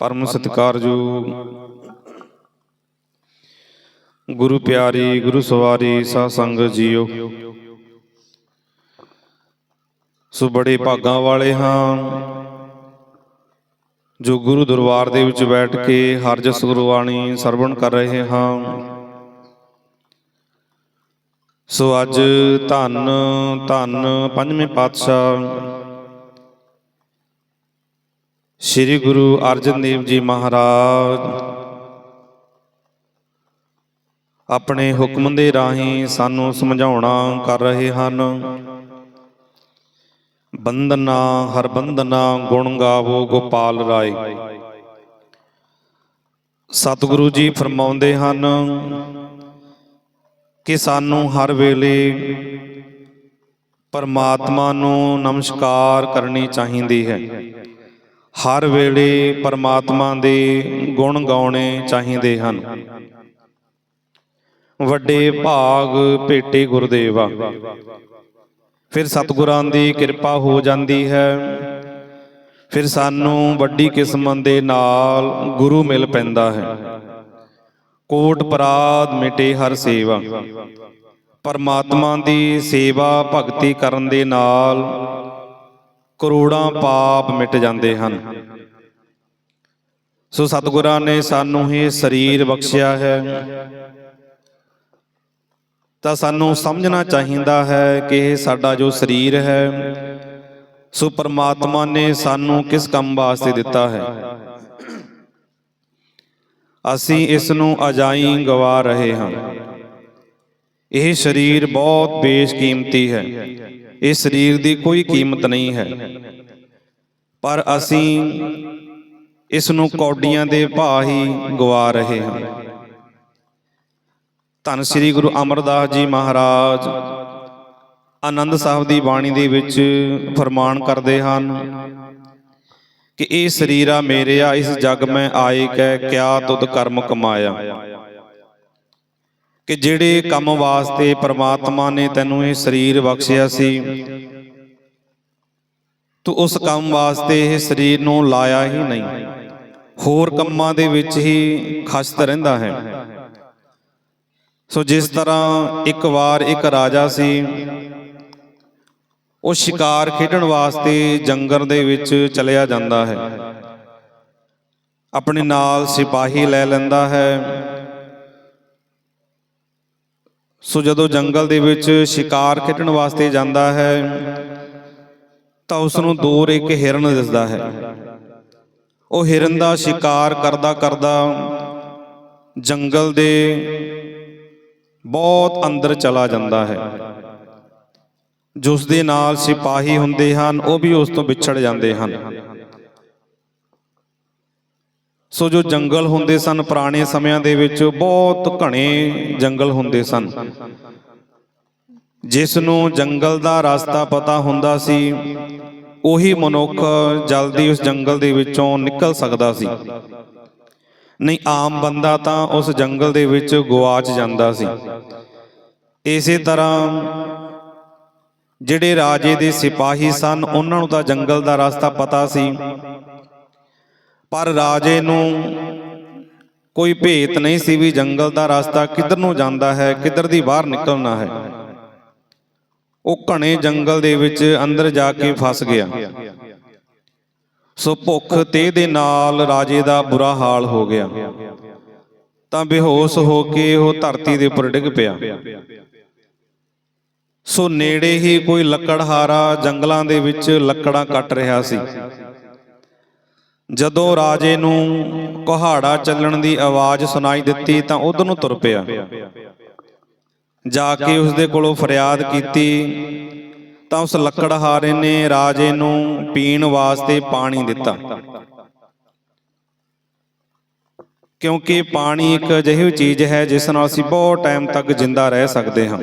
ਪਰਮ ਸਤਿਕਾਰਯੋਗ ਗੁਰੂ ਪਿਆਰੀ, ਗੁਰੂ ਸਵਾਰੀ, ਸਾਧ ਸੰਗਤ ਜੀਓ। ਸੋ ਬੜੇ ਭਾਗਾਂ ਵਾਲੇ ਹਾਂ, ਜੋ ਗੁਰੂ ਦਰਬਾਰ ਦੇ ਵਿੱਚ ਬੈਠ ਕੇ ਹਰ ਜਸ ਗੁਰਬਾਣੀ ਸਰਵਣ ਕਰ ਰਹੇ ਹਾਂ। ਸੋ ਅੱਜ ਧੰਨ ਧੰਨ ਪੰਜਵੇਂ ਪਾਤਸ਼ਾਹ ਸ੍ਰੀ ਗੁਰੂ ਅਰਜਨ ਦੇਵ ਜੀ ਮਹਾਰਾਜ, ਆਪਣੇ ਹੁਕਮ ਦੇ ਰਾਹੀਂ ਸਾਨੂੰ ਸਮਝਾਉਣਾ ਕਰ ਰਹੇ ਹਨ। ਬੰਦਨਾ ਹਰ ਬੰਦਨਾ ਗੁਣ ਗਾਵੋ ਗੋਪਾਲ ਰਾਏ। ਸਤਿਗੁਰੂ ਜੀ ਫਰਮਾਉਂਦੇ ਹਨ ਕਿ ਸਾਨੂੰ ਹਰ ਵੇਲੇ ਪਰਮਾਤਮਾ ਨੂੰ ਨਮਸਕਾਰ ਕਰਨੀ ਚਾਹੀਦੀ ਹੈ। ਹਰ ਵੇਲੇ ਪਰਮਾਤਮਾ ਦੇ ਗੁਣ ਗਾਉਣੇ ਚਾਹੀਦੇ ਹਨ। ਵੱਡੇ ਭਾਗ ਭੇਟੇ ਗੁਰਦੇਵਾ ਫਿਰ ਸਤਿਗੁਰਾਂ ਦੀ ਕਿਰਪਾ ਹੋ ਜਾਂਦੀ ਹੈ। ਫਿਰ ਸਾਨੂੰ ਵੱਡੀ ਕਿਸਮਤ ਦੇ ਨਾਲ ਗੁਰੂ ਮਿਲ ਪੈਂਦਾ ਹੈ। ਕੋਟ ਪਰਾਦ ਮਿਟੇ ਹਰ ਸੇਵਾ। ਪਰਮਾਤਮਾ ਦੀ ਸੇਵਾ ਭਗਤੀ ਕਰਨ ਦੇ ਨਾਲ ਕਰੋੜਾਂ ਪਾਪ ਮਿਟ ਜਾਂਦੇ ਹਨ। ਸੋ ਸਤਿਗੁਰਾਂ ਨੇ ਸਾਨੂੰ ਇਹ ਸਰੀਰ ਬਖਸ਼ਿਆ ਹੈ। ਤਾਂ ਸਾਨੂੰ ਸਮਝਣਾ ਚਾਹੀਦਾ ਹੈ ਕਿ ਇਹ ਸਾਡਾ ਜੋ ਸਰੀਰ ਹੈ, ਸੋ ਪਰਮਾਤਮਾ ਨੇ ਸਾਨੂੰ ਕਿਸ ਕੰਮ ਵਾਸਤੇ ਦਿੱਤਾ ਹੈ। ਅਸੀਂ ਇਸ ਨੂੰ ਅਜਾਈ ਗਵਾ ਰਹੇ ਹਾਂ। ਇਹ ਸਰੀਰ ਬਹੁਤ ਬੇਸ਼ਕੀਮਤੀ ਹੈ। ਇਹ ਸਰੀਰ ਦੀ ਕੋਈ ਕੀਮਤ ਨਹੀਂ ਹੈ। ਪਰ ਅਸੀਂ ਇਸ ਨੂੰ ਕੌਡੀਆਂ ਦੇ ਭਾਅ ਹੀ ਗਵਾ ਰਹੇ ਹਾਂ। ਧੰਨ ਸ੍ਰੀ ਗੁਰੂ ਅਮਰਦਾਸ ਜੀ ਮਹਾਰਾਜ ਆਨੰਦ ਸਾਹਿਬ ਦੀ ਬਾਣੀ ਦੇ ਵਿੱਚ ਫਰਮਾਨ ਕਰਦੇ ਹਨ ਕਿ ਇਹ ਸਰੀਰਾ ਮੇਰਿਆ, ਇਸ ਜਗ ਮੈਂ ਆਏ ਕੈ ਕਿਆ ਤੁਧ ਕਰਮ ਕਮਾਇਆ। ਕਿ ਜਿਹੜੇ ਕੰਮ ਵਾਸਤੇ ਪ੍ਰਮਾਤਮਾ ਨੇ ਤੈਨੂੰ ਇਹ ਸਰੀਰ ਬਖਸ਼ਿਆ ਸੀ, ਤੂੰ ਉਸ ਕੰਮ ਵਾਸਤੇ ਇਹ ਸਰੀਰ ਨੂੰ ਲਾਇਆ ਹੀ ਨਹੀਂ। ਹੋਰ ਕੰਮਾਂ ਦੇ ਵਿੱਚ ਹੀ ਖਸਤ ਰਹਿੰਦਾ ਹੈ। ਸੋ ਜਿਸ ਤਰ੍ਹਾਂ ਇੱਕ ਵਾਰ ਇੱਕ ਰਾਜਾ ਸੀ, ਉਹ ਸ਼ਿਕਾਰ ਖੇਡਣ ਵਾਸਤੇ ਜੰਗਲ ਦੇ ਵਿੱਚ ਚਲਿਆ ਜਾਂਦਾ ਹੈ। ਆਪਣੇ ਨਾਲ ਸਿਪਾਹੀ ਲੈ ਲੈਂਦਾ ਹੈ। ਸੋ ਜਦੋਂ ਜੰਗਲ ਦੇ ਵਿੱਚ ਸ਼ਿਕਾਰ ਖੇਡਣ ਵਾਸਤੇ ਜਾਂਦਾ ਹੈ, ਤਾਂ ਉਸ ਨੂੰ ਦੂਰ ਇੱਕ ਹਿਰਨ ਦਿਸਦਾ ਹੈ। ਉਹ ਹਿਰਨ ਦਾ ਸ਼ਿਕਾਰ ਕਰਦਾ ਕਰਦਾ ਜੰਗਲ ਦੇ ਬਹੁਤ ਅੰਦਰ ਚਲਾ ਜਾਂਦਾ ਹੈ। ਜਿਸ ਦੇ ਨਾਲ ਸਿਪਾਹੀ ਹੁੰਦੇ ਹਨ, ਉਹ ਵੀ ਉਸ ਤੋਂ ਵਿਛੜ ਜਾਂਦੇ ਹਨ। ਸੋ ਜੋ ਜੰਗਲ ਹੁੰਦੇ ਸਨ ਪੁਰਾਣੇ ਸਮਿਆਂ ਦੇ ਵਿੱਚ, ਬਹੁਤ ਘਣੇ ਜੰਗਲ ਹੁੰਦੇ ਸਨ। ਜਿਸ ਨੂੰ ਜੰਗਲ ਦਾ ਰਸਤਾ ਪਤਾ ਹੁੰਦਾ ਸੀ, ਉਹੀ ਮਨੁੱਖ ਜਲਦੀ ਉਸ ਜੰਗਲ ਦੇ ਵਿੱਚੋਂ ਨਿਕਲ ਸਕਦਾ ਸੀ। ਨਹੀਂ, ਆਮ ਬੰਦਾ ਤਾਂ ਉਸ ਜੰਗਲ ਦੇ ਵਿੱਚ ਗਵਾਚ ਜਾਂਦਾ ਸੀ। ਇਸੇ ਤਰ੍ਹਾਂ ਜਿਹੜੇ ਰਾਜੇ ਦੇ ਸਿਪਾਹੀ ਸਨ, ਉਹਨਾਂ ਨੂੰ ਤਾਂ ਜੰਗਲ ਦਾ ਰਸਤਾ ਪਤਾ ਸੀ। ਪਰ ਰਾਜੇ ਨੂੰ ਕੋਈ ਭੇਤ ਨਹੀਂ ਸੀ ਵੀ ਜੰਗਲ ਦਾ ਰਸਤਾ ਕਿੱਧਰ ਨੂੰ ਜਾਂਦਾ ਹੈ, ਕਿੱਧਰ ਦੀ ਬਾਹਰ ਨਿਕਲਣਾ ਹੈ। ਉਹ ਘਣੇ ਜੰਗਲ ਦੇ ਵਿੱਚ ਅੰਦਰ ਜਾ ਕੇ ਫਸ ਗਿਆ। ਸੋ ਭੁੱਖ ਤੇ ਦੇ ਨਾਲ ਰਾਜੇ ਦਾ ਬੁਰਾ ਹਾਲ ਹੋ ਗਿਆ। ਤਾਂ ਬੇਹੋਸ਼ ਹੋ ਕੇ ਉਹ ਧਰਤੀ ਦੇ ਉੱਪਰ ਡਿੱਗ ਪਿਆ। ਸੋ ਨੇੜੇ ਹੀ ਕੋਈ ਲੱਕੜਹਾਰਾ ਜੰਗਲਾਂ ਦੇ ਵਿੱਚ ਲੱਕੜਾਂ ਕੱਟ ਰਿਹਾ ਸੀ। ਜਦੋਂ ਰਾਜੇ ਨੂੰ ਕੁਹਾੜਾ ਚੱਲਣ ਦੀ ਆਵਾਜ਼ ਸੁਣਾਈ ਦਿੱਤੀ ਤਾਂ ਉਧਰ ਨੂੰ ਤੁਰ ਪਿਆ। ਜਾ ਕੇ ਉਸ ਦੇ ਕੋਲੋਂ ਫਰਿਆਦ ਕੀਤੀ ਤਾਂ ਉਸ ਲੱਕੜਹਾਰੇ ਨੇ ਰਾਜੇ ਨੂੰ ਪੀਣ ਵਾਸਤੇ ਪਾਣੀ ਦਿੱਤਾ। ਕਿਉਂਕਿ ਪਾਣੀ ਇੱਕ ਅਜਿਹੀ ਚੀਜ਼ ਹੈ ਜਿਸ ਨਾਲ ਅਸੀਂ ਬਹੁਤ ਟਾਈਮ ਤੱਕ ਜਿੰਦਾ ਰਹਿ ਸਕਦੇ ਹਾਂ।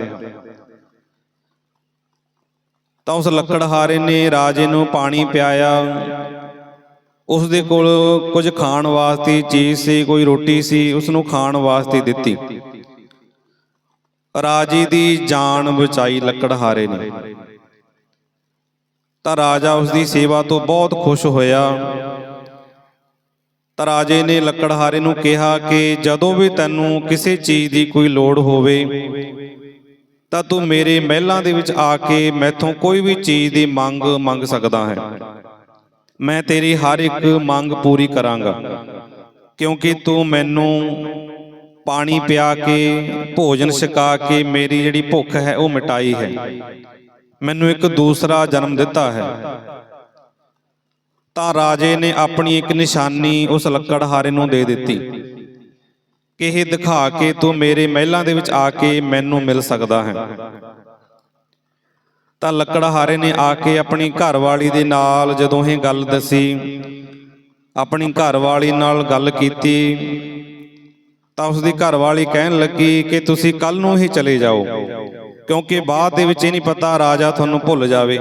ਤਾਂ ਉਸ ਲੱਕੜਹਾਰੇ ਨੇ ਰਾਜੇ ਨੂੰ ਪਾਣੀ ਪਿਆਇਆ ਉਸ ਦੇ ਕੋਲ ਕੁਝ ਖਾਣ ਵਾਸਤੇ ਚੀਜ਼ ਸੀ, ਕੋਈ ਰੋਟੀ ਸੀ ਉਸ ਨੂੰ ਖਾਣ ਵਾਸਤੇ ਦਿੱਤੀ। ਰਾਜੇ ਦੀ ਜਾਨ ਬਚਾਈ ਲੱਕੜਹਾਰੇ ਨੇ। ਤਾਂ ਰਾਜਾ ਉਸ ਦੀ ਸੇਵਾ ਤੋਂ ਬਹੁਤ ਖੁਸ਼ ਹੋਇਆ। ਤਾਂ ਰਾਜੇ ਨੇ ਲੱਕੜਹਾਰੇ ਨੂੰ ਕਿਹਾ ਕਿ ਜਦੋਂ ਵੀ ਤੈਨੂੰ ਕਿਸੇ ਚੀਜ਼ ਦੀ ਕੋਈ ਲੋੜ ਹੋਵੇ, ਤਾਂ ਤੂੰ ਮੇਰੇ ਮਹਿਲਾਂ ਦੇ ਵਿੱਚ ਆ ਕੇ ਮੈਥੋਂ ਕੋਈ ਵੀ ਚੀਜ਼ ਦੀ ਮੰਗ ਮੰਗ ਸਕਦਾ ਹੈ। ਮੈਂ ਤੇਰੀ ਹਰ ਇੱਕ ਮੰਗ ਪੂਰੀ ਕਰਾਂਗਾ। ਕਿਉਂਕਿ ਤੂੰ ਮੈਨੂੰ ਪਾਣੀ ਪਿਆ ਕੇ, ਭੋਜਨ ਛਕਾ ਕੇ ਮੇਰੀ ਜਿਹੜੀ ਭੁੱਖ ਹੈ, ਉਹ ਮਿਟਾਈ ਹੈ। ਮੈਨੂੰ ਇੱਕ ਦੂਸਰਾ ਜਨਮ ਦਿੱਤਾ ਹੈ। ਤਾਂ ਰਾਜੇ ਨੇ ਆਪਣੀ ਇੱਕ ਨਿਸ਼ਾਨੀ ਉਸ ਲੱਕੜਹਾਰੇ ਨੂੰ ਦੇ ਦਿੱਤੀ। ਕਿ ਇਹ ਦਿਖਾ ਕੇ ਤੂੰ ਮੇਰੇ ਮਹਿਲਾਂ ਦੇ ਵਿੱਚ ਆ ਕੇ ਮੈਨੂੰ ਮਿਲ ਸਕਦਾ ਹੈ। ਤਾਂ ਲੱਕੜਹਾਰੇ ਨੇ ਆ ਕੇ ਆਪਣੀ ਘਰਵਾਲੀ ਦੇ ਨਾਲ ਜਦੋਂ ਇਹ ਗੱਲ ਦੱਸੀ, ਆਪਣੀ ਘਰਵਾਲੀ ਨਾਲ ਗੱਲ ਕੀਤੀ, ਤਾਂ ਉਸ ਦੀ ਘਰਵਾਲੀ ਕਹਿਣ ਲੱਗੀ ਕਿ ਤੁਸੀਂ ਕੱਲ ਨੂੰ ਹੀ ਚਲੇ ਜਾਓ, ਕਿਉਂਕਿ ਬਾਅਦ ਦੇ ਵਿੱਚ ਇਹ ਨਹੀਂ ਪਤਾ ਰਾਜਾ ਤੁਹਾਨੂੰ ਭੁੱਲ ਜਾਵੇ।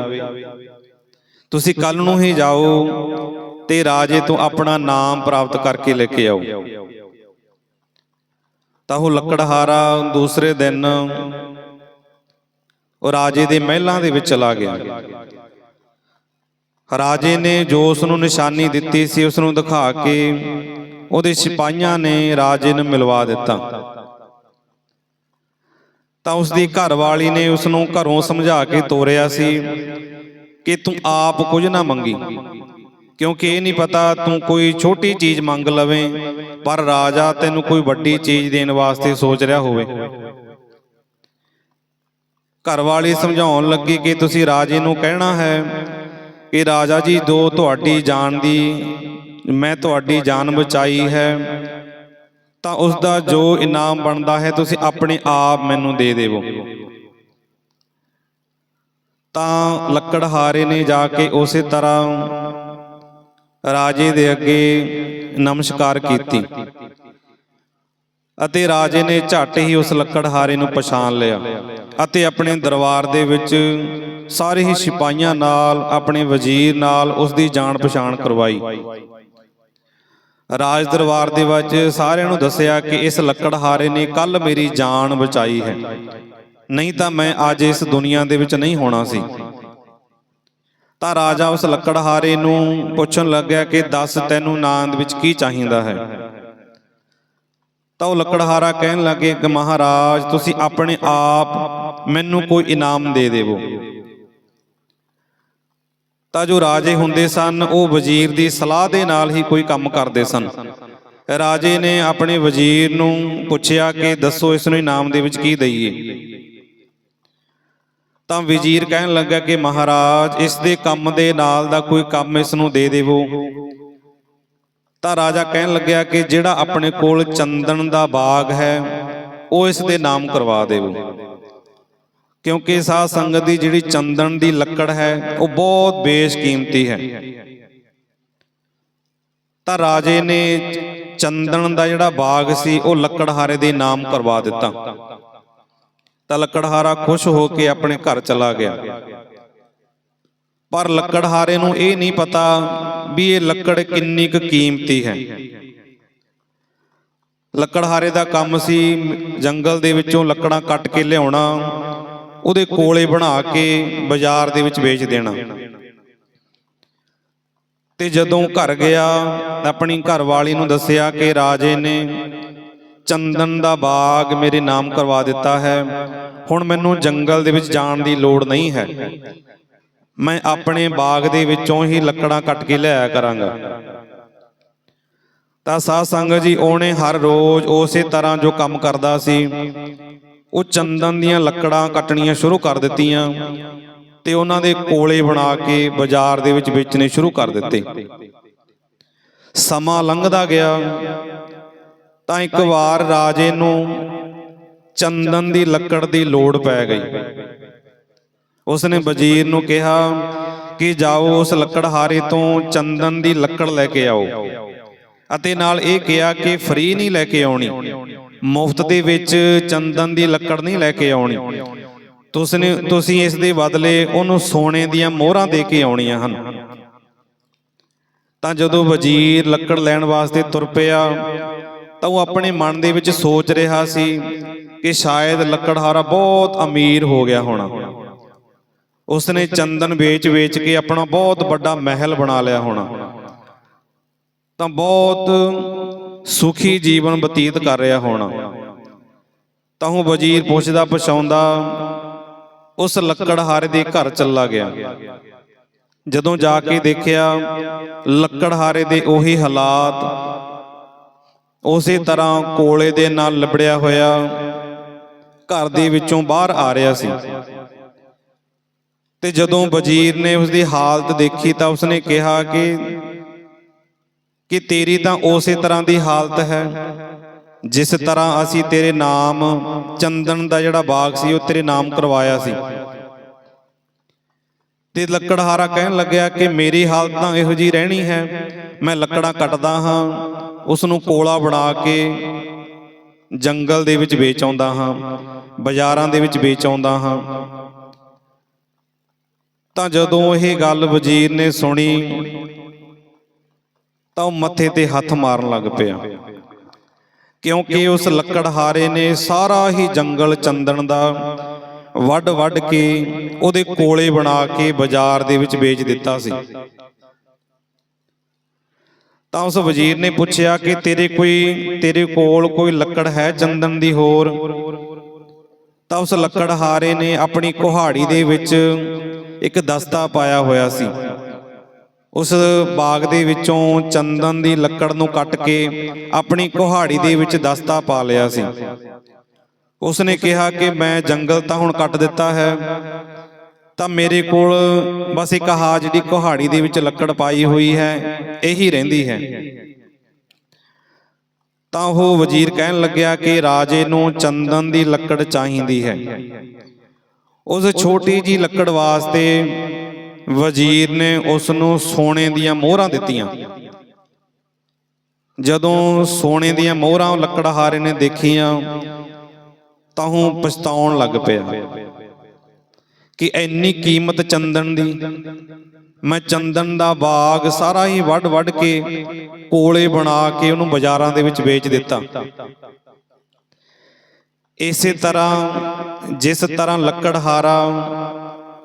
ਤੁਸੀਂ ਕੱਲ ਨੂੰ ਹੀ ਜਾਓ ਤੇ ਰਾਜੇ ਤੋਂ ਆਪਣਾ ਨਾਮ ਪ੍ਰਾਪਤ ਕਰਕੇ ਲੈ ਕੇ ਆਓ। ਤਾਂ ਉਹ ਲੱਕੜਹਾਰਾ ਦੂਸਰੇ ਦਿਨ ਉਹ ਰਾਜੇ ਦੇ ਮਹਿਲਾਂ ਦੇ ਵਿੱਚ ਚਲਾ ਗਿਆ। ਰਾਜੇ ਨੇ ਜੋ ਉਸ ਨੂੰ ਨਿਸ਼ਾਨੀ ਦਿੱਤੀ ਸੀ ਉਸ ਨੂੰ ਦਿਖਾ ਕੇ ਉਹਦੇ ਸਿਪਾਹੀਆਂ ਨੇ ਰਾਜੇ ਨੂੰ ਮਿਲਵਾ ਦਿੱਤਾ। ਤਾਂ ਉਸ ਦੀ ਘਰਵਾਲੀ ਨੇ ਉਸ ਨੂੰ ਘਰੋਂ ਸਮਝਾ ਕੇ ਤੋਰਿਆ ਸੀ ਕਿ ਤੂੰ ਆਪ ਕੁਝ ਨਾ ਮੰਗੀ, ਕਿਉਂਕਿ ਇਹ ਨਹੀਂ ਪਤਾ ਤੂੰ ਕੋਈ ਛੋਟੀ ਚੀਜ਼ ਮੰਗ ਲਵੇਂ, ਪਰ ਰਾਜਾ ਤੈਨੂੰ ਕੋਈ ਵੱਡੀ ਚੀਜ਼ ਦੇਣ ਵਾਸਤੇ ਸੋਚ ਰਿਹਾ ਹੋਵੇ। ਘਰਵਾਲੀ ਸਮਝਾਉਣ ਲੱਗੀ ਕਿ ਤੁਸੀਂ ਰਾਜੇ ਨੂੰ ਕਹਿਣਾ ਹੈ ਕਿ ਰਾਜਾ ਜੀ, ਦੋ ਤੁਹਾਡੀ ਜਾਨ ਦੀ, ਮੈਂ ਤੁਹਾਡੀ ਜਾਨ ਬਚਾਈ ਹੈ। ਤਾਂ ਉਸ ਦਾ ਜੋ ਇਨਾਮ ਬਣਦਾ ਹੈ, ਤੁਸੀਂ ਆਪਣੇ ਆਪ ਮੈਨੂੰ ਦੇ ਦੇਵੋ। ਤਾਂ ਲੱਕੜਹਾਰੇ ਨੇ ਜਾ ਕੇ ਉਸੇ ਤਰ੍ਹਾਂ ਰਾਜੇ ਦੇ ਅੱਗੇ ਨਮਸਕਾਰ ਕੀਤੀ ਅਤੇ ਰਾਜੇ ਨੇ ਝੱਟ ਹੀ ਉਸ ਲੱਕੜਹਾਰੇ ਨੂੰ ਪਛਾਣ ਲਿਆ। ਅਤੇ ਆਪਣੇ ਦਰਬਾਰ ਦੇ ਵਿੱਚ ਸਾਰੇ ਹੀ ਸਿਪਾਹੀਆਂ ਨਾਲ, ਆਪਣੇ ਵਜ਼ੀਰ ਨਾਲ ਉਸ ਦੀ ਜਾਣ ਪਛਾਣ ਕਰਵਾਈ। ਰਾਜ ਦਰਬਾਰ ਦੇ ਵਿੱਚ ਸਾਰਿਆਂ ਨੂੰ ਦੱਸਿਆ ਕਿ ਇਸ ਲੱਕੜਹਾਰੇ ਨੇ ਕੱਲ ਮੇਰੀ ਜਾਨ ਬਚਾਈ ਹੈ। ਨਹੀਂ ਤਾਂ ਮੈਂ ਅੱਜ ਇਸ ਦੁਨੀਆ ਦੇ ਵਿੱਚ ਨਹੀਂ ਹੋਣਾ ਸੀ। ਤਾਂ ਰਾਜਾ ਉਸ ਲੱਕੜਹਾਰੇ ਨੂੰ ਪੁੱਛਣ ਲੱਗਿਆ ਕਿ ਦੱਸ ਤੈਨੂੰ ਨਾਂਦ ਵਿੱਚ ਕੀ ਚਾਹੀਦਾ ਹੈ? ਤਾਂ ਉਹ ਲੱਕੜਹਾਰਾ ਕਹਿਣ ਲੱਗੇ ਕਿ ਮਹਾਰਾਜ, ਤੁਸੀਂ ਆਪਣੇ ਆਪ ਮੈਨੂੰ ਕੋਈ ਇਨਾਮ ਦੇ ਦੇਵੋ। ਤਾਂ ਜੋ ਰਾਜੇ ਹੁੰਦੇ ਸਨ, ਉਹ ਵਜ਼ੀਰ ਦੀ ਸਲਾਹ ਦੇ ਨਾਲ ਹੀ ਕੋਈ ਕੰਮ ਕਰਦੇ ਸਨ। ਰਾਜੇ ਨੇ ਆਪਣੇ ਵਜ਼ੀਰ ਨੂੰ ਪੁੱਛਿਆ ਕਿ ਦੱਸੋ ਇਸ ਨੂੰ ਇਨਾਮ ਦੇ ਵਿੱਚ ਕੀ ਦਈਏ। ਤਾਂ ਵਜ਼ੀਰ ਕਹਿਣ ਲੱਗਾ ਕਿ ਮਹਾਰਾਜ, ਇਸ ਦੇ ਕੰਮ ਦੇ ਨਾਲ ਦਾ ਕੋਈ ਕੰਮ ਇਸ ਨੂੰ ਦੇ ਦੇਵੋ। ਤਾਂ ਰਾਜਾ ਕਹਿਣ ਲੱਗਿਆ ਕਿ ਜਿਹੜਾ ਆਪਣੇ ਕੋਲ ਚੰਦਨ ਦਾ ਬਾਗ ਹੈ, ਉਹ ਇਸ ਦੇ ਨਾਮ ਕਰਵਾ ਦੇਵੋ। ਕਿਉਂਕਿ ਸਾਧ ਸੰਗਤ ਦੀ ਜਿਹੜੀ ਚੰਦਨ ਦੀ ਲੱਕੜ ਹੈ, ਉਹ ਬਹੁਤ ਬੇਸ਼ਕੀਮਤੀ ਹੈ। ਤਾਂ ਰਾਜੇ ਨੇ ਚੰਦਨ ਦਾ ਜਿਹੜਾ ਬਾਗ ਸੀ, ਉਹ ਲੱਕੜਹਾਰੇ ਦੇ ਨਾਮ ਕਰਵਾ ਦਿੱਤਾ। ਤਾਂ ਲੱਕੜਹਾਰਾ ਖੁਸ਼ ਹੋ ਕੇ ਆਪਣੇ ਘਰ ਚਲਾ ਗਿਆ। ਪਰ ਲੱਕੜਹਾਰੇ ਨੂੰ ਇਹ ਨਹੀਂ ਪਤਾ ਵੀ ਇਹ ਲੱਕੜ ਕਿੰਨੀ ਕੁ ਕੀਮਤੀ ਹੈ। ਲੱਕੜਹਾਰੇ ਦਾ ਕੰਮ ਸੀ ਜੰਗਲ ਦੇ ਵਿੱਚੋਂ ਲੱਕੜਾਂ ਕੱਟ ਕੇ ਲਿਆਉਣਾ, ਉਹਦੇ ਕੋਲੇ ਬਣਾ ਕੇ ਬਾਜ਼ਾਰ ਦੇ ਵਿੱਚ ਵੇਚ ਦੇਣਾ। ਤੇ ਜਦੋਂ ਘਰ ਗਿਆ ਤਾਂ ਆਪਣੀ ਘਰਵਾਲੀ ਨੂੰ ਦੱਸਿਆ ਕਿ ਰਾਜੇ ਨੇ ਚੰਦਨ ਦਾ ਬਾਗ ਮੇਰੇ ਨਾਮ ਕਰਵਾ ਦਿੱਤਾ ਹੈ, ਹੁਣ ਮੈਨੂੰ ਜੰਗਲ ਦੇ ਵਿੱਚ ਜਾਣ ਦੀ ਲੋੜ ਨਹੀਂ ਹੈ। ਮੈਂ ਆਪਣੇ ਬਾਗ ਦੇ ਵਿੱਚੋਂ ਹੀ ਲੱਕੜਾਂ ਕੱਟ ਕੇ ਲਿਆਇਆ ਕਰਾਂਗਾ। ਤਾਂ ਸਾਧ ਸੰਗਤ ਜੀ, ਉਹਨੇ ਹਰ ਰੋਜ਼ ਉਸੇ ਤਰ੍ਹਾਂ ਜੋ ਕੰਮ ਕਰਦਾ ਸੀ, ਉਹ ਚੰਦਨ ਦੀਆਂ ਲੱਕੜਾਂ ਕੱਟਣੀਆਂ ਸ਼ੁਰੂ ਕਰ ਦਿੱਤੀਆਂ ਤੇ ਉਹਨਾਂ ਦੇ ਕੋਲੇ ਬਣਾ ਕੇ ਬਾਜ਼ਾਰ ਦੇ ਵਿੱਚ ਵੇਚਣੇ ਸ਼ੁਰੂ ਕਰ ਦਿੱਤੇ। ਸਮਾਂ ਲੰਘਦਾ ਗਿਆ, ਤਾਂ ਇੱਕ ਵਾਰ ਰਾਜੇ ਨੂੰ ਚੰਦਨ ਦੀ ਲੱਕੜ ਦੀ ਲੋੜ ਪੈ ਗਈ। ਉਸਨੇ ਵਜ਼ੀਰ ਨੂੰ ਕਿਹਾ ਕਿ ਜਾਓ ਉਸ ਲੱਕੜਹਾਰੇ ਤੋਂ ਚੰਦਨ ਦੀ ਲੱਕੜ ਲੈ ਕੇ ਆਓ। ਅਤੇ ਨਾਲ ਇਹ ਕਿਹਾ ਕਿ ਫ੍ਰੀ ਨਹੀਂ ਲੈ ਕੇ ਆਉਣੀ। ਮੁਫਤ ਦੇ ਵਿੱਚ ਚੰਦਨ ਦੀ ਲੱਕੜ ਨਹੀਂ ਲੈ ਕੇ ਆਉਣੀ। ਤੁਸਨੇ ਤੁਸੀਂ ਇਸ ਦੇ ਬਦਲੇ ਉਹਨੂੰ ਸੋਨੇ ਦੀਆਂ ਮੋਹਰਾਂ ਦੇ ਕੇ ਆਉਣੀਆਂ ਹਨ। ਤਾਂ ਜਦੋਂ ਵਜ਼ੀਰ ਲੱਕੜ ਲੈਣ ਵਾਸਤੇ ਤੁਰ ਪਿਆ, ਤਾਂ ਉਹ ਆਪਣੇ ਮਨ ਦੇ ਵਿੱਚ ਸੋਚ ਰਿਹਾ ਸੀ ਕਿ ਸ਼ਾਇਦ ਲੱਕੜਹਾਰਾ ਬਹੁਤ ਅਮੀਰ ਹੋ ਗਿਆ ਹੋਣਾ। ਉਸਨੇ ਚੰਦਨ ਵੇਚ-ਵੇਚ ਕੇ ਆਪਣਾ ਬਹੁਤ ਵੱਡਾ ਮਹਿਲ ਬਣਾ ਲਿਆ ਹੋਣਾ। ਤਾਂ ਬਹੁਤ ਸੁਖੀ ਜੀਵਨ ਬਤੀਤ ਕਰ ਰਿਹਾ ਹੋਣਾ। ਤਾਂ ਉਹ ਵਜ਼ੀਰ ਪੁੱਛਦਾ, ਪਛਾਉਂਦਾ, ਉਸ ਲੱਕੜਹਾਰੇ ਦੇ ਘਰ ਚੱਲਾ ਗਿਆ। ਜਦੋਂ ਜਾ ਕੇ ਦੇਖਿਆ ਲੱਕੜਹਾਰੇ ਦੇ ਉਹੀ ਹਾਲਾਤ, ਉਸੇ ਤਰ੍ਹਾਂ ਕੋਲੇ ਦੇ ਨਾਲ ਲਿਬੜਿਆ ਹੋਇਆ, ਘਰ ਦੇ ਵਿੱਚੋਂ ਬਾਹਰ ਆ ਰਿਹਾ ਸੀ। ਤੇ ਜਦੋਂ ਵਜ਼ੀਰ ਨੇ ਉਸ ਦੀ ਹਾਲਤ ਦੇਖੀ ਤਾਂ ਉਸਨੇ ਕਿਹਾ ਕਿ ਕਿ ਤੇਰੀ ਤਾਂ ਉਸੇ ਤਰ੍ਹਾਂ ਦੀ ਹਾਲਤ ਹੈ, ਜਿਸ ਤਰ੍ਹਾਂ ਅਸੀਂ ਤੇਰੇ ਨਾਮ ਚੰਦਨ ਦਾ ਜਿਹੜਾ ਬਾਗ ਸੀ ਉਹ ਤੇਰੇ ਨਾਮ ਕਰਵਾਇਆ ਸੀ। ਤੇ ਲੱਕੜਹਾਰਾ ਕਹਿਣ ਲੱਗਿਆ ਕਿ ਮੇਰੀ ਹਾਲਤ ਤਾਂ ਇਹੋ ਜੀ ਰਹਿਣੀ ਹੈ, ਮੈਂ ਲੱਕੜਾਂ ਕੱਟਦਾ ਹਾਂ ਉਸ ਨੂੰ ਕੋਲਾ ਬਣਾ ਕੇ ਜੰਗਲ ਦੇ ਵਿੱਚ ਵੇਚ ਆਉਂਦਾ ਹਾਂ, ਬਾਜ਼ਾਰਾਂ ਦੇ ਵਿੱਚ ਵੇਚ ਆਉਂਦਾ ਹਾਂ। ਤਾਂ ਜਦੋਂ ਇਹ ਗੱਲ ਵਜ਼ੀਰ ਨੇ ਸੁਣੀ, ਤਾਂ ਉਹ ਮੱਥੇ ਤੇ ਹੱਥ ਮਾਰਨ ਲੱਗ ਪਿਆ। ਕਿਉਂਕਿ ਉਸ ਲੱਕੜਹਾਰੇ ਨੇ ਸਾਰਾ ਹੀ ਜੰਗਲ ਚੰਦਨ ਦਾ ਵੱਡ ਵੱਡ ਕੇ ਉਹਦੇ ਕੋਲੇ ਬਣਾ ਕੇ ਬਾਜ਼ਾਰ ਦੇ ਵਿੱਚ ਵੇਚ ਦਿੱਤਾ ਸੀ। ਤਾਂ ਉਸ ਵਜ਼ੀਰ ਨੇ ਪੁੱਛਿਆ ਕਿ ਤੇਰੇ ਕੋਈ, ਤੇਰੇ ਕੋਲ ਕੋਈ ਲੱਕੜ ਹੈ ਚੰਦਨ ਦੀ ਹੋਰ? ਤਾਂ ਉਸ ਲੱਕੜਹਾਰੇ ਨੇ ਆਪਣੀ ਕੁਹਾੜੀ ਦੇ ਵਿੱਚ ਇੱਕ ਦਸਤਾ ਪਾਇਆ ਹੋਇਆ ਸੀ। ਉਸ ਬਾਗ ਦੇ ਵਿੱਚੋਂ ਚੰਦਨ ਦੀ ਲੱਕੜ ਨੂੰ ਕੱਟ ਕੇ ਆਪਣੀ ਕੁਹਾੜੀ ਦੇ ਵਿੱਚ ਦਸਤਾ ਪਾ ਲਿਆ ਸੀ। ਉਸ ਨੇ ਕਿਹਾ ਕਿ ਮੈਂ ਜੰਗਲ ਤਾਂ ਹੁਣ ਕੱਟ ਦਿੱਤਾ ਹੈ, ਤਾਂ ਮੇਰੇ ਕੋਲ ਬਸ ਇੱਕ ਆਹ ਜਿਹੜੀ ਕੁਹਾੜੀ ਦੇ ਵਿੱਚ ਲੱਕੜ ਪਾਈ ਹੋਈ ਹੈ, ਇਹੀ ਰਹਿੰਦੀ ਹੈ। ਤਾਂ ਉਹ ਵਜ਼ੀਰ ਕਹਿਣ ਲੱਗਿਆ ਕਿ ਰਾਜੇ ਨੂੰ ਚੰਦਨ ਦੀ ਲੱਕੜ ਚਾਹੀਦੀ ਹੈ। ਉਸ ਛੋਟੀ ਜੀ ਲੱਕੜ ਵਾਸਤੇ ਵਜ਼ੀਰ ਨੇ ਉਸ ਨੂੰ ਸੋਨੇ ਦੀਆਂ ਮੋਹਰਾਂ ਦਿੱਤੀਆਂ। ਜਦੋਂ ਸੋਨੇ ਦੀਆਂ ਮੋਹਰਾਂ ਲੱਕੜਹਾਰੇ ਨੇ ਦੇਖੀਆਂ, ਤਾਂ ਉਹ ਪਛਤਾਉਣ ਲੱਗ ਪਿਆ। ਕਿ ਇੰਨੀ ਕੀਮਤ ਚੰਦਨ ਦੀ। ਮੈਂ ਚੰਦਨ ਦਾ ਬਾਗ ਸਾਰਾ ਹੀ ਵੱਡ ਵੱਡ ਕੇ ਕੋਲੇ ਬਣਾ ਕੇ ਉਹਨੂੰ ਬਾਜ਼ਾਰਾਂ ਦੇ ਵਿੱਚ ਵੇਚ ਦਿੱਤਾ। ਇਸੇ ਤਰ੍ਹਾਂ, ਜਿਸ ਤਰ੍ਹਾਂ ਲੱਕੜਹਾਰਾ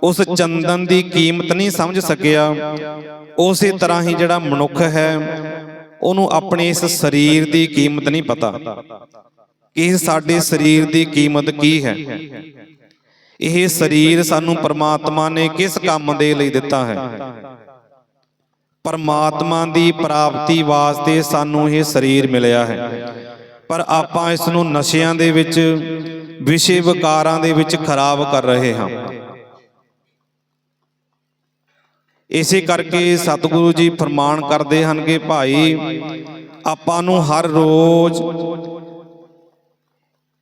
ਉਸ ਚੰਦਨ ਦੀ ਕੀਮਤ ਨਹੀਂ ਸਮਝ ਸਕਿਆ, ਉਸੇ ਤਰ੍ਹਾਂ ਹੀ ਜਿਹੜਾ ਮਨੁੱਖ ਹੈ, ਉਹਨੂੰ ਆਪਣੇ ਇਸ ਸਰੀਰ ਦੀ ਕੀਮਤ ਨਹੀਂ ਪਤਾ। ਕਿ ਸਾਡੇ ਸਰੀਰ ਦੀ ਕੀਮਤ ਕੀ ਹੈ? ਇਹ ਸਰੀਰ ਸਾਨੂੰ ਪਰਮਾਤਮਾ ਨੇ ਕਿਸ ਕੰਮ ਦੇ ਲਈ ਦਿੱਤਾ ਹੈ? ਪਰਮਾਤਮਾ ਦੀ ਪ੍ਰਾਪਤੀ ਵਾਸਤੇ ਸਾਨੂੰ ਇਹ ਸਰੀਰ ਮਿਲਿਆ ਹੈ। ਪਰ ਆਪਾਂ ਇਸ ਨੂੰ ਨਸ਼ਿਆਂ ਦੇ ਵਿੱਚ ਵਿਸ਼ੇ ਵਿਕਾਰਾਂ ਦੇ ਵਿੱਚ ਖਰਾਬ ਕਰ ਰਹੇ ਹਾਂ। ਇਸੇ ਕਰਕੇ ਸਤਿਗੁਰੂ ਜੀ ਫਰਮਾਨ ਕਰਦੇ ਹਨ ਕਿ ਭਾਈ ਆਪਾਂ ਨੂੰ ਹਰ ਰੋਜ਼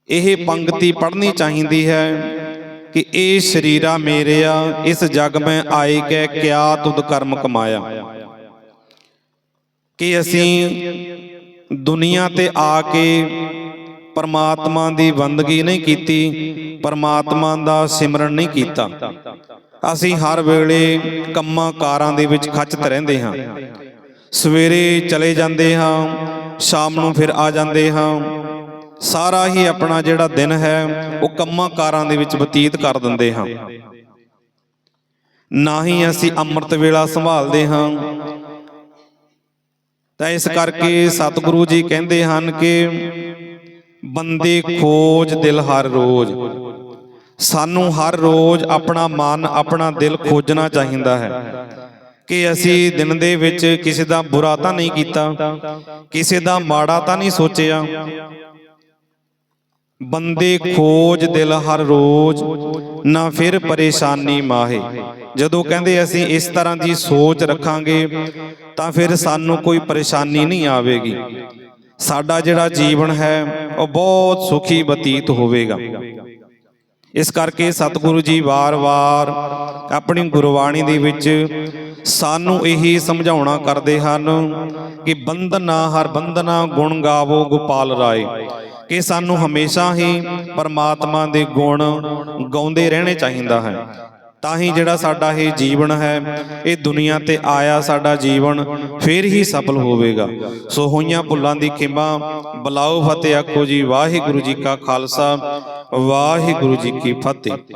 ਇਹ ਪੰਕਤੀ ਪੜ੍ਹਨੀ ਚਾਹੀਦੀ ਹੈ। ਕਿ ਇਹ ਸ਼ਰੀਰਾ ਮੇਰਿਆ ਇਸ ਜਗ ਮੈਂ ਆਏ ਕੈ ਕਿਆ ਤੁਧ ਕਰਮ ਕਮਾਇਆ। ਕਿ ਅਸੀਂ ਦੁਨੀਆ ਤੇ ਆ ਕੇ ਪਰਮਾਤਮਾ ਦੀ ਬੰਦਗੀ ਨਹੀਂ ਕੀਤੀ, ਪਰਮਾਤਮਾ ਦਾ ਸਿਮਰਨ ਨਹੀਂ ਕੀਤਾ। ਅਸੀਂ ਹਰ ਵੇਲੇ ਕੰਮਾਂ ਕਾਰਾਂ ਦੇ ਵਿੱਚ ਖੱਚਤ ਰਹਿੰਦੇ ਹਾਂ। ਸਵੇਰੇ ਚਲੇ ਜਾਂਦੇ ਹਾਂ, ਸ਼ਾਮ ਨੂੰ ਫਿਰ ਆ ਜਾਂਦੇ ਹਾਂ। ਸਾਰਾ ਹੀ ਆਪਣਾ ਜਿਹੜਾ ਦਿਨ ਹੈ, ਉਹ ਕੰਮਾਂ ਕਾਰਾਂ ਦੇ ਵਿੱਚ ਬਤੀਤ ਕਰ ਦਿੰਦੇ ਹਾਂ। ਨਾ ਹੀ ਅਸੀਂ ਅੰਮ੍ਰਿਤ ਵੇਲਾ ਸੰਭਾਲਦੇ ਹਾਂ। ਤਾਂ ਇਸ ਕਰਕੇ ਸਤਿਗੁਰੂ ਜੀ ਕਹਿੰਦੇ ਹਨ ਕਿ ਬੰਦੇ ਖੋਜ ਦਿਲ ਹਰ ਰੋਜ਼। ਸਾਨੂੰ ਹਰ ਰੋਜ਼ ਆਪਣਾ ਮਨ, ਆਪਣਾ ਦਿਲ ਖੋਜਣਾ ਚਾਹੀਦਾ ਹੈ ਕਿ ਅਸੀਂ ਦਿਨ ਦੇ ਵਿੱਚ ਕਿਸੇ ਦਾ ਬੁਰਾ ਤਾਂ ਨਹੀਂ ਕੀਤਾ, ਕਿਸੇ ਦਾ ਮਾੜਾ ਤਾਂ ਨਹੀਂ ਸੋਚਿਆ ਬੰਦੇ ਖੋਜ ਦਿਲ ਹਰ ਰੋਜ਼, ਨਾ ਫਿਰ ਪਰੇਸ਼ਾਨੀ ਮਾਹੇ। ਜਦੋਂ ਕਹਿੰਦੇ ਅਸੀਂ ਇਸ ਤਰ੍ਹਾਂ ਦੀ ਸੋਚ ਰੱਖਾਂਗੇ, ਤਾਂ ਫਿਰ ਸਾਨੂੰ ਕੋਈ ਪਰੇਸ਼ਾਨੀ ਨਹੀਂ ਆਵੇਗੀ। ਸਾਡਾ ਜਿਹੜਾ ਜੀਵਨ ਹੈ, ਉਹ ਬਹੁਤ ਸੁਖੀ ਬਤੀਤ ਹੋਵੇਗਾ। ਇਸ ਕਰਕੇ ਸਤਿਗੁਰੂ ਜੀ ਵਾਰ-ਵਾਰ ਆਪਣੀ ਗੁਰਬਾਣੀ ਦੇ ਵਿੱਚ ਸਾਨੂੰ ਇਹੀ ਸਮਝਾਉਣਾ ਕਰਦੇ ਹਨ ਕਿ ਬੰਧਨਾ ਹਰ ਬੰਧਨਾ ਗੁਣ ਗਾਵੋ ਗੋਪਾਲ ਰਾਏ। ਕਿ ਸਾਨੂੰ ਹਮੇਸ਼ਾ ਹੀ ਪਰਮਾਤਮਾ ਦੇ ਗੁਣ ਗਾਉਂਦੇ ਰਹਿਣੇ ਚਾਹੀਦਾ ਹੈ। ਤਾਂ ਹੀ ਜਿਹੜਾ ਸਾਡਾ ਇਹ ਜੀਵਨ ਹੈ, ਇਹ ਦੁਨੀਆ ਤੇ ਆਇਆ ਸਾਡਾ ਜੀਵਨ ਫੇਰ ਹੀ ਸਫਲ ਹੋਵੇਗਾ। ਸੋ ਹੋਈਆਂ ਭੁੱਲਾਂ ਦੀ ਖਿਮਾ, ਬਲਾਓ ਫਤਿਹ ਆਖੋ ਜੀ, ਵਾਹਿਗੁਰੂ ਜੀ ਕਾ ਖਾਲਸਾ, ਵਾਹਿਗੁਰੂ ਜੀ ਕੀ ਫਤਿਹ।